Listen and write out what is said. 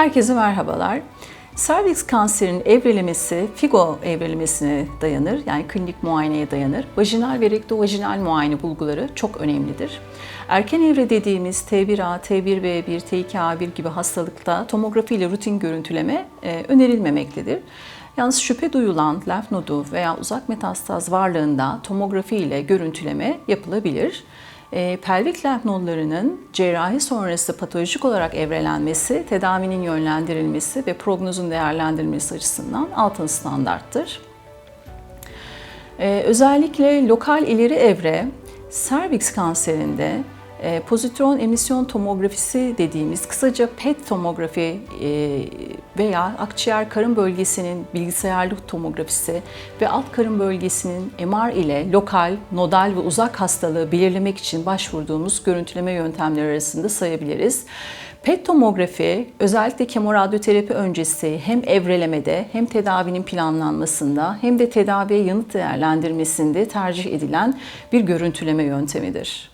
Herkese merhabalar. Serviks kanserinin evrelemesi FIGO evrelemesine dayanır. Yani klinik muayeneye dayanır. Vajinal ve rektovajinal muayene bulguları çok önemlidir. Erken evre dediğimiz T1A, T1B1, T2A1 gibi hastalıkta tomografi ile rutin görüntüleme e, önerilmemektedir. Yalnız şüphe duyulan lenf nodu veya uzak metastaz varlığında tomografi ile görüntüleme yapılabilir. E, pelvik lenf nodlarının cerrahi sonrası patolojik olarak evrelenmesi, tedavinin yönlendirilmesi ve prognozun değerlendirilmesi açısından altın standarttır. E, özellikle lokal ileri evre, serviks kanserinde e, pozitron emisyon tomografisi dediğimiz kısaca PET tomografi e, veya akciğer karın bölgesinin bilgisayarlı tomografisi ve alt karın bölgesinin MR ile lokal, nodal ve uzak hastalığı belirlemek için başvurduğumuz görüntüleme yöntemleri arasında sayabiliriz. PET tomografi özellikle kemoradyoterapi öncesi hem evrelemede hem tedavinin planlanmasında hem de tedaviye yanıt değerlendirmesinde tercih edilen bir görüntüleme yöntemidir.